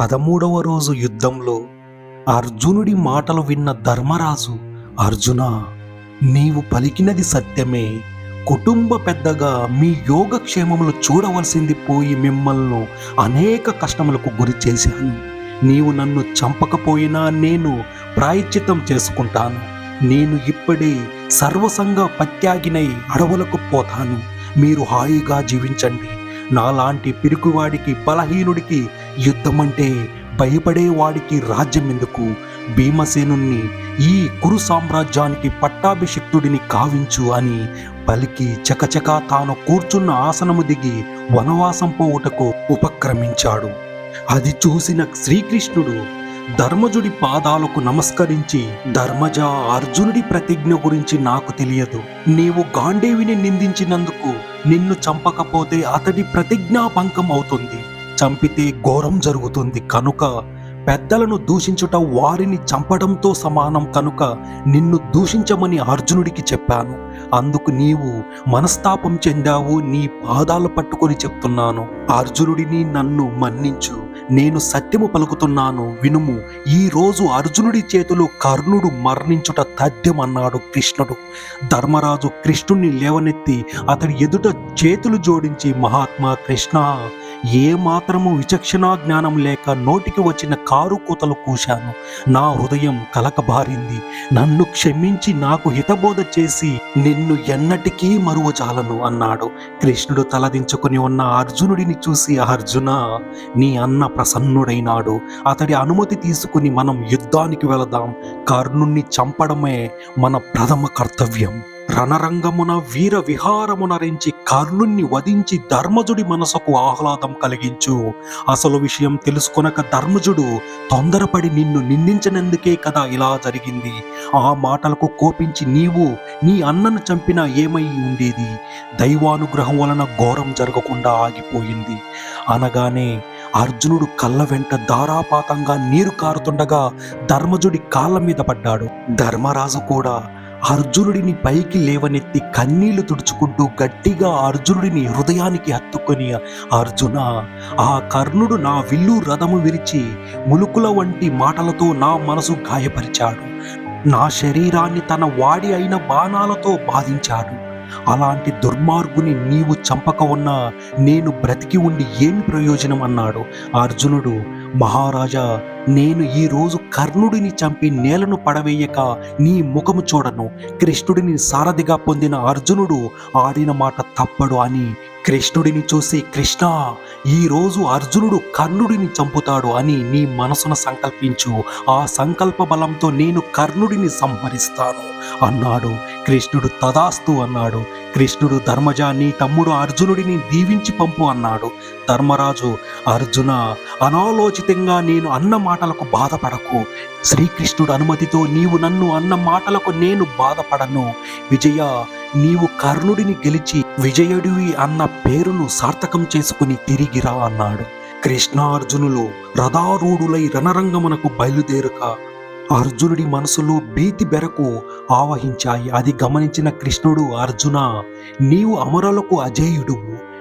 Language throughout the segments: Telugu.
పదమూడవ రోజు యుద్ధంలో అర్జునుడి మాటలు విన్న ధర్మరాజు అర్జున నీవు పలికినది సత్యమే. కుటుంబ పెద్దగా మీ యోగక్షేమములు చూడవలసింది పోయి మిమ్మల్ని అనేక కష్టములకు గురి చేశాను. నీవు నన్ను చంపకపోయినా నేను ప్రాయశ్చితం చేసుకుంటాను. నేను ఇప్పుడే సర్వసంగ పత్యాగినై అడవులకు పోతాను. మీరు హాయిగా జీవించండి. నాలాంటి పిరికివాడికి బలహీనుడికి యుద్ధమంటే భయపడేవాడికి రాజ్యం ఎందుకు భీమసేనుణ్ణి ఈ కురు సామ్రాజ్యానికి పట్టాభిషిక్తుడిని కావించు అని పలికి చకచకా తాను కూర్చున్న ఆసనము దిగి వనవాసం పోవుటకు ఉపక్రమించాడు. అది చూసిన శ్రీకృష్ణుడు ధర్మజుడి పాదాలకు నమస్కరించి ధర్మజ అర్జునుడి ప్రతిజ్ఞ గురించి నాకు తెలియదు. నీవు గాంధీవిని నిందించినందుకు నిన్ను చంపకపోతే అతడి ప్రతిజ్ఞాపంకం అవుతుంది చంపితే ఘోరం జరుగుతుంది కనుక పెద్దలను దూషించుట వారిని చంపడంతో సమానం కనుక నిన్ను దూషించమని అర్జునుడికి చెప్పాను. అందుకు నీవు మనస్తాపం చెందావు నీ పాదాలు పట్టుకొని చెప్తున్నాను. అర్జునుడిని నన్ను మన్నించు నేను సత్యము పలుకుతున్నాను వినుము. ఈ రోజు అర్జునుడి చేతులు కర్ణుడు మరణించుట తథ్యమన్నాడు కృష్ణుడు. ధర్మరాజు కృష్ణుణ్ణి లేవనెత్తి అతడి ఎదుట చేతులు జోడించి మహాత్మా కృష్ణ ఏ మాత్రము విచక్షణా జ్ఞానం లేక నోటికి వచ్చిన కారు కూతలు కూశాను. నా హృదయం కలకబారింది. నన్ను క్షమించి నాకు హితబోధ చేసి నిన్ను ఎన్నటికీ మరువజాలను అన్నాడు. కృష్ణుడు తలదించుకుని ఉన్న అర్జునుడిని చూసి అర్జున నీ అన్న ప్రసన్నుడైనాడు. అతడి అనుమతి తీసుకుని మనం యుద్ధానికి వెళదాం. కర్ణుణ్ణి చంపడమే మన ప్రథమ కర్తవ్యం. రణరంగమున వీర విహారమునరించి కర్ణుణ్ణి వధించి ధర్మజుడి మనసుకు ఆహ్లాదం కలిగించు. అసలు విషయం తెలుసుకొనక ధర్మజుడు తొందరపడి నిన్ను నిందించినందుకే కదా ఇలా జరిగింది. ఆ మాటలకు కోపించి నీవు నీ అన్నను చంపినా ఏమై ఉండేది? దైవానుగ్రహం వలన ఘోరం జరగకుండా ఆగిపోయింది. అనగానే అర్జునుడు కళ్ళ వెంట ధారాపాతంగా నీరు కారుతుండగా ధర్మజుడి కాళ్ళ మీద పడ్డాడు. ధర్మరాజు కూడా అర్జునుడిని పైకి లేవనెత్తి కన్నీళ్ళు తుడుచుకుంటూ గట్టిగా అర్జునుడిని హృదయానికి హత్తుకొని అర్జున ఆ కర్ణుడు నా విల్లు రథము విరిచి ములుకుల వంటి మాటలతో నా మనసు గాయపరిచాడు. నా శరీరాన్ని తన వాడి అయిన బాణాలతో బాధించాడు. అలాంటి దుర్మార్గుని నీవు చంపక ఉన్నా నేను బ్రతికి ఉండి ఏమి ప్రయోజనం అన్నాడు అర్జునుడు మహారాజా నేను ఈరోజు కర్ణుడిని చంపి నేలను పడవేయక నీ ముఖము చూడను. కృష్ణుడిని సారథిగా పొందిన అర్జునుడు ఆడిన మాట తప్పడు అని కృష్ణుడిని చూసి కృష్ణ ఈ రోజు అర్జునుడు కర్ణుడిని చంపుతాడు అని నీ మనసును సంకల్పించు. ఆ సంకల్ప బలంతో నేను కర్ణుడిని సంహరిస్తాను అన్నాడు. కృష్ణుడు తదాస్తు అన్నాడు. కృష్ణుడు ధర్మజ నీ తమ్ముడు అర్జునుడిని దీవించి పంపు అన్నాడు. ధర్మరాజు అర్జున అనాలోచితంగా నేను అన్న మాటలకు బాధపడకు. శ్రీకృష్ణుడు అనుమతితో నీవు నన్ను అన్న మాటలకు నేను బాధపడను. విజయ నీవు కర్ణుడిని గెలిచి విజయుడివి అన్న పేరును సార్థకం చేసుకుని తిరిగిరా అన్నాడు. కృష్ణార్జునులు రథారూఢులై రణరంగమునకు బయలుదేరుక అర్జునుడి మనసులో భీతి బెరకు ఆవహించాయి. అది గమనించిన కృష్ణుడు అర్జున నీవు అమరులకు అజేయుడు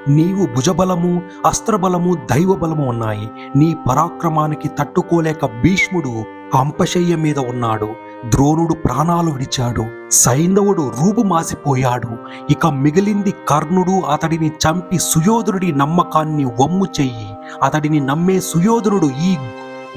నీవు భుజబలము అస్త్రబలము దైవబలము ఉన్నాయి. నీ పరాక్రమానికి తట్టుకోలేక భీష్ముడు అంపశయ్య మీద ఉన్నాడు. ద్రోణుడు ప్రాణాలు విడిచాడు. సైంధవుడు రూపుమాసిపోయాడు ఇక మిగిలింది కర్ణుడు అతడిని చంపి సుయోధనుడి నమ్మకాన్ని వమ్ము చెయ్యి. అతడిని నమ్మే సుయోధనుడు ఈ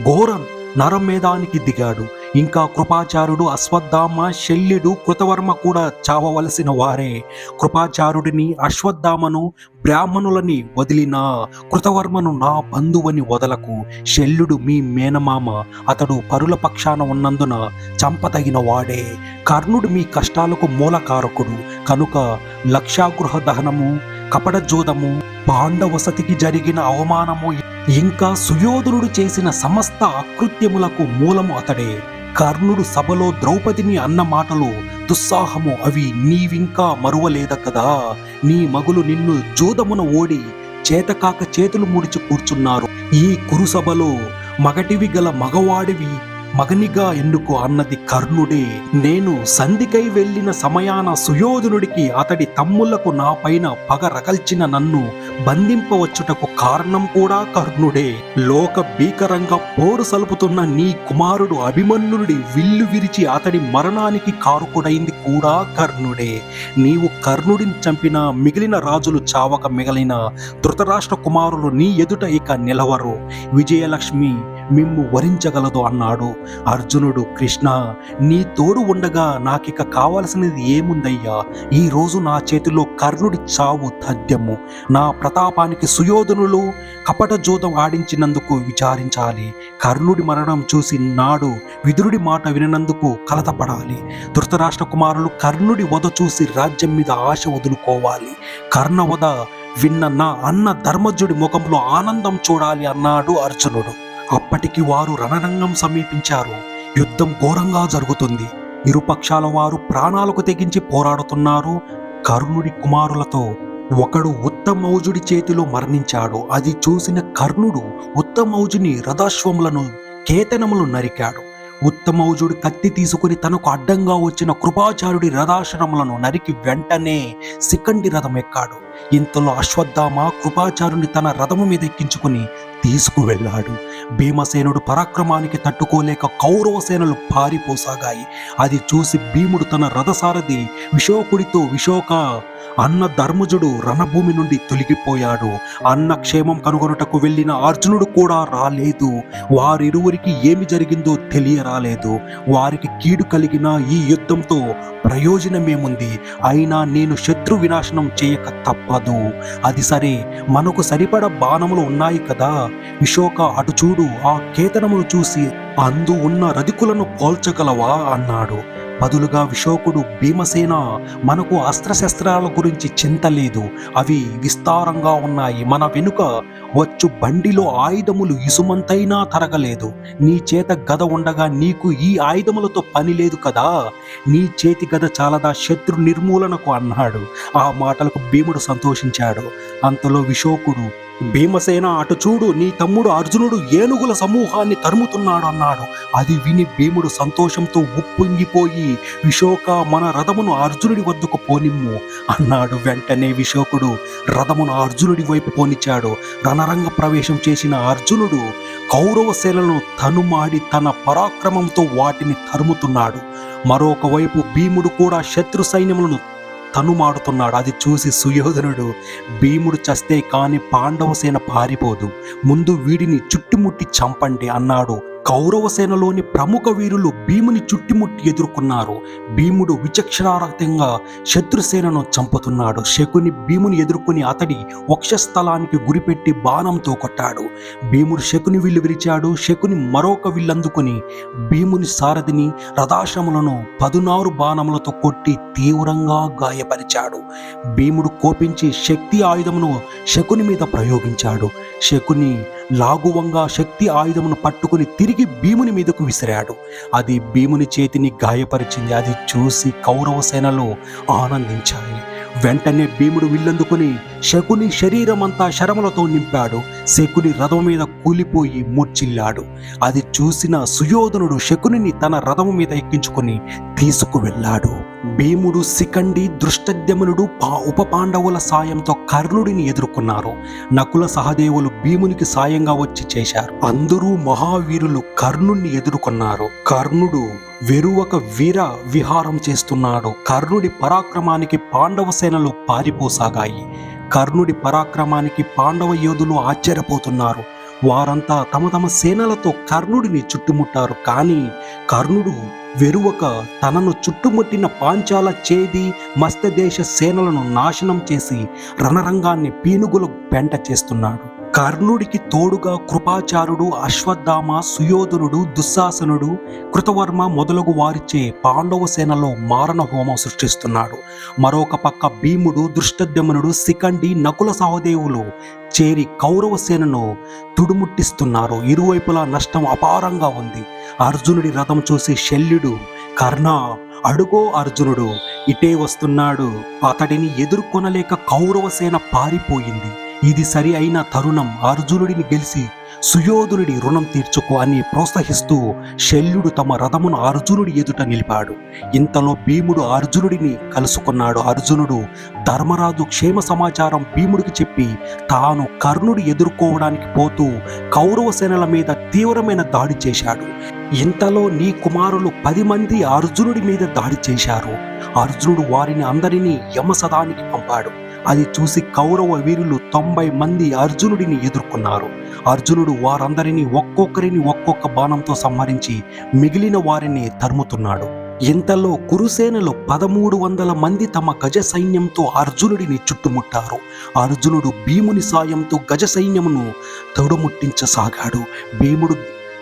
ఘోరం నరమేధానికి దిగాడు. ఇంకా కృపాచారుడు అశ్వత్థామ శల్యుడు కృతవర్మ కూడా చావవలసిన వారే. కృపాచారుడిని అశ్వత్థామను బ్రాహ్మణులని వదిలినా కృతవర్మను నా బంధువని వదలకు. శల్యుడు మీ మేనమామ అతడు పరుల పక్షాన ఉన్నందున చంపతగిన వాడే కర్ణుడు మీ కష్టాలకు మూలకారకుడు. కనుక లక్షాగృహ దహనము కపటజోదము పాండవసతికి జరిగిన అవమానము ఇంకా సుయోధనుడు చేసిన సమస్త అకృత్యములకు మూలము అతడే. కర్ణుడు సభలో ద్రౌపదిని అన్న మాటలు దుస్సాహము అవి నీవింకా మరువలేద కదా? నీ మగులు నిన్ను జోదమున ఓడి చేతకాక చేతులు ముడిచి కూర్చున్నారు. ఈ కురుసభలో మగటివి గల మగవాడివి మగనిగా ఎన్నుకో అన్నది కర్ణుడే. నేను సంధికై వెళ్ళిన సమయాన సుయోధనుడికి అతడి తమ్ముళ్ళకు నా పైన పగ రగల్చిన నన్ను బంధింపవచ్చుటకు కారణం కూడా కర్ణుడే. లోక భీకరంగా పోరు సలుపుతున్న నీ కుమారుడు అభిమన్యుడి విల్లు విరిచి అతడి మరణానికి కారుకుడైంది కూడా కర్ణుడే. నీవు కర్ణుడిని చంపిన మిగిలిన రాజులు చావక మిగిలిన ధృతరాష్ట్ర కుమారులు నీ ఎదుట ఇక నిలవరు. విజయలక్ష్మి మిమ్ము వరించగలదు అన్నాడు. అర్జునుడు కృష్ణ నీ తోడు ఉండగా నాకిక కావలసినది ఏముందయ్యా? ఈ రోజు నా చేతిలో కర్ణుడి చావు తథ్యము. నా ప్రతాపానికి సుయోధనులు కపట జూదం ఆడించినందుకు విచారించాలి. కర్ణుడి మరణం చూసి నాడు విదురుడి మాట విననందుకు కలతపడాలి. ధృతరాష్ట్ర కుమారులు కర్ణుడి వధ చూసి రాజ్యం మీద ఆశ వదులుకోవాలి. కర్ణవద విన్న నా అన్న ధర్మజుడి ముఖంలో ఆనందం చూడాలి అన్నాడు అర్జునుడు. అప్పటికి వారు రణరంగం సమీపించారు. యుద్ధం ఘోరంగా జరుగుతుంది. ఇరుపక్షాల వారు ప్రాణాలకు తెగించి పోరాడుతున్నారు. కర్ణుడి కుమారులతో ఒకడు ఉత్తమౌజుడి చేతిలో మరణించాడు. అది చూసిన కర్ణుడు ఉత్తమౌజుని రథాశ్వములను కేతనములు నరికాడు. ఉత్తమౌజుడు కత్తి తీసుకుని తనకు అడ్డంగా వచ్చిన కృపాచారుడి రథాశ్రములను నరికి వెంటనే సికండి రథం ఎక్కాడు. ఇంతలో అశ్వత్థామ కృపాచారుని తన రథము మీద ఎక్కించుకుని తీసుకువెళ్ళాడు. భీమసేనుడు పరాక్రమానికి తట్టుకోలేక కౌరవ సేనలు పారిపోసాగాయి. అది చూసి భీముడు తన రథసారథి విశోకుడితో విశోక అన్న ధర్మజుడు రణభూమి నుండి తొలగిపోయాడు. అన్న క్షేమం కనుగొనుటకు వెళ్ళిన అర్జునుడు కూడా రాలేదు. వారిరువురికి ఏమి జరిగిందో తెలియరాలేదు. వారికి కీడు కలిగిన ఈ యుద్ధంతో ప్రయోజనమేముంది? అయినా నేను శత్రు వినాశనం చేయక తప్పదు. అది సరే మనకు సరిపడ బాణములు ఉన్నాయి కదా? విశోక అటు చూడు ఆ కేతనమును చూసి అందు ఉన్న రధికులను పోల్చగలవా? అన్నాడు. బదులుగా విశోకుడు భీమసేన మనకు అస్త్రశస్త్రాల గురించి చింత లేదు. అవి విస్తారంగా ఉన్నాయి. మన వెనుక వచ్చు బండిలో ఆయుధములు ఇసుమంతైనా తరగలేదు. నీ చేత గద ఉండగా నీకు ఈ ఆయుధములతో పని లేదు కదా? నీ చేతి గద చాలదా శత్రు నిర్మూలనకు అన్నాడు. ఆ మాటలకు భీముడు సంతోషించాడు. అంతలో విశోకుడు భీమసేన అటు చూడు నీ తమ్ముడు అర్జునుడు ఏనుగుల సమూహాన్ని తరుముతున్నాడు అన్నాడు. అది విని భీముడు సంతోషంతో ఉప్పొంగిపోయి విశోక మన రథమును అర్జునుడి వద్దకు పోనిమ్ము అన్నాడు వెంటనే విశోకుడు. రథమును అర్జునుడి వైపు పోనిచ్చాడు. రణరంగ ప్రవేశం చేసిన అర్జునుడు కౌరవ సేనలను తనుమాడి తన పరాక్రమంతో వాటిని తరుముతున్నాడు. మరొక వైపు భీముడు కూడా శత్రు సైన్యములను తనుమాడుతున్నాడు. అది చూసి సుయోధనుడు భీముడు చస్తే కాని పాండవసేన పారిపోదు. ముందు వీడిని చుట్టుముట్టి చంపండి అన్నాడు. కౌరవ సేనలోని ప్రముఖ వీరులు భీముని చుట్టుముట్టి ఎదుర్కొన్నారు. భీముడు విచక్షణారహితంగా శత్రుసేనను చంపుతున్నాడు. శకుని భీముని ఎదుర్కొని అతడి వక్షస్థలానికి గురిపెట్టి బాణంతో కొట్టాడు. భీముడు శకుని విల్లు విరిచాడు. శకుని మరొక విల్లందుకొని భీముని సారథిని రథాశ్రములను పదునారు బాణములతో కొట్టి తీవ్రంగా గాయపరిచాడు. భీముడు కోపించి శక్తి ఆయుధమును శకుని మీద ప్రయోగించాడు. శకుని లాఘువంగా శక్తి ఆయుధమును పట్టుకుని తిరిగి భీముని మీదకు విసిరాడు. అది భీముని చేతిని గాయపరిచింది. అది చూసి కౌరవ సేనలు ఆనందించాయి. వెంటనే భీముడు విల్లందుకుని శకుని శరీరం అంతా శరములతో నింపాడు. శకుని రథం మీద కూలిపోయి మూర్చిల్లాడు అది చూసిన సుయోధనుడు శకునిని తన రథము మీద ఎక్కించుకుని తీసుకువెళ్ళాడు భీముడు శిఖండి దృష్టద్యమునుడు పా ఉప పాండవుల సాయంతో కర్ణుడిని ఎదుర్కొన్నారు. నకుల సహదేవులు భీమునికి సాయంగా వచ్చి చేశారు. అందరూ మహావీరులు కర్ణుణ్ణి ఎదుర్కొన్నారు. కర్ణుడు వెరువక వీర విహారం చేస్తున్నాడు. కర్ణుడి పరాక్రమానికి పాండవ సేనలు పారిపోసాగాయి. కర్ణుడి పరాక్రమానికి పాండవ యోధులు ఆశ్చర్యపోతున్నారు. వారంతా తమ తమ సేనలతో కర్ణుడిని చుట్టుముట్టారు. కానీ కర్ణుడు వెరువక తనను చుట్టుముట్టిన పాంచాల చేది మస్తదేశ సేనలను నాశనం చేసి రణరంగాన్ని పీనుగులు పెంట చేస్తున్నాడు. కర్ణుడికి తోడుగా కృపాచారుడు అశ్వత్థామ సుయోధనుడు దుశ్శాసనుడు కృతవర్మ మొదలగు వారిచే పాండవ సేనలో మారణ హోమం సృష్టిస్తున్నాడు. మరొక పక్క భీముడు దృష్టద్యమనుడు శిఖండి నకుల సహదేవులు చేరి కౌరవ సేనను తుడుముట్టిస్తున్నారు. ఇరువైపులా నష్టం అపారంగా ఉంది. అర్జునుడి రథం చూసి శల్యుడు కర్ణ అడుగో అర్జునుడు ఇటే వస్తున్నాడు. అతడిని ఎదుర్కొనలేక కౌరవ సేన పారిపోయింది. ఇది సరి అయిన తరుణం అర్జునుడిని గెలిచి సుయోధునుడి రుణం తీర్చుకో అని ప్రోత్సహిస్తూ శల్యుడు తమ రథమును అర్జునుడి ఎదుట నిలిపాడు. ఇంతలో భీముడు అర్జునుడిని కలుసుకున్నాడు. అర్జునుడు ధర్మరాజు క్షేమ సమాచారం భీముడికి చెప్పి తాను కర్ణుడి ఎదుర్కోవడానికి పోతూ కౌరవ సేనల మీద తీవ్రమైన దాడి చేశాడు. ఇంతలో నీ కుమారులు పది మంది అర్జునుడి మీద దాడి చేశారు. అర్జునుడు వారిని అందరినీ యమసదానికి పంపాడు. అది చూసి కౌరవ వీరులు తొంభై మంది అర్జునుడిని ఎదుర్కొన్నారు. అర్జునుడు వారందరినీ ఒక్కొక్కరిని ఒక్కొక్క బాణంతో సంహరించి మిగిలిన వారిని తరుముతున్నాడు. ఇంతలో కురుసేనలో పదమూడు వందల మంది తమ గజ సైన్యంతో అర్జునుడిని చుట్టుముట్టారు. అర్జునుడు భీముని సాయంతో గజ సైన్యమును తొడముట్టించసాగాడు. భీముడు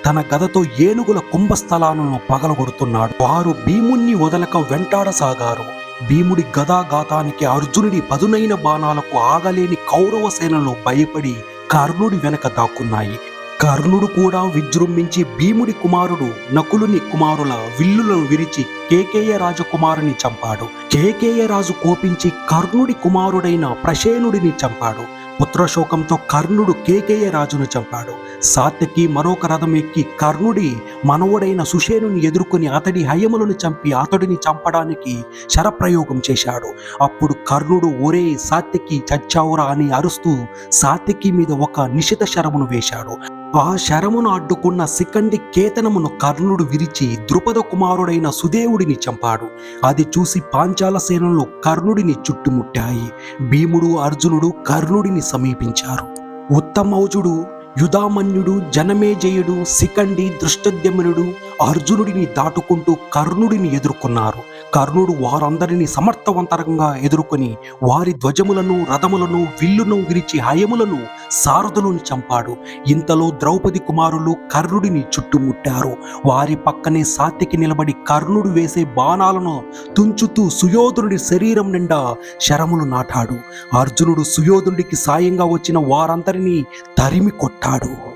తన గదతో ఏనుగుల కుంభస్థలాలను పగలగొడుతున్నాడు. వారు భీముణ్ణి వదలక వెంటాడసాగారు. భీముడి గదాఘాతానికి అర్జునుడి పదునైన బాణాలకు ఆగలేని కౌరవ సేనలో భయపడి కర్ణుడి వెనక దాక్కున్నాయి. కర్ణుడు కూడా విజృంభించి భీముడి కుమారుడు నకులుని కుమారుల విల్లులను విరిచి కేకేయ రాజకుమారుని చంపాడు. కేకేయ రాజు కోపించి కర్ణుడి కుమారుడైన ప్రసేనుడిని చంపాడు. పుత్రశోకంతో కర్ణుడు కేకేయ రాజును చంపాడు. సాత్యకి మరొక రథం ఎక్కి కర్ణుడి మనవడైన సుషేనుని ఎదుర్కొని అతడి హయములను చంపి అతడిని చంపడానికి శరప్రయోగం చేశాడు. అప్పుడు కర్ణుడు ఒరే సాత్యకి చచ్చావురా అని అరుస్తూ సాత్యకి మీద ఒక నిశిత శరమును వేశాడు. ఆ శరమును అడ్డుకున్న శిఖండి కేతనమును కర్ణుడు విరిచి ద్రుపద కుమారుడైన సుదేవుడిని చంపాడు. అది చూసి పాంచాల సేనలు కర్ణుడిని చుట్టుముట్టాయి. భీముడు అర్జునుడు కర్ణుడిని సమీపించారు. ఉత్తమౌజుడు యుధామన్యుడు జనమేజయుడు శిఖండి దృష్టద్యమనుడు అర్జునుడిని దాటుకుంటూ కర్ణుడిని ఎదుర్కొన్నారు. కర్ణుడు వారందరినీ సమర్థవంతంగా ఎదుర్కొని వారి ధ్వజములను రథములను విల్లును విరిచి హయములను సారథులను చంపాడు. ఇంతలో ద్రౌపది కుమారులు కర్ణుడిని చుట్టుముట్టారు. వారి పక్కనే సాత్యకి నిలబడి కర్ణుడు వేసే బాణాలను తుంచుతూ సుయోధనుడి శరీరం నిండా శరములు నాటాడు. అర్జునుడు సుయోధనుడికి సాయంగా వచ్చిన వారందరినీ తరిమి కొట్టాడు.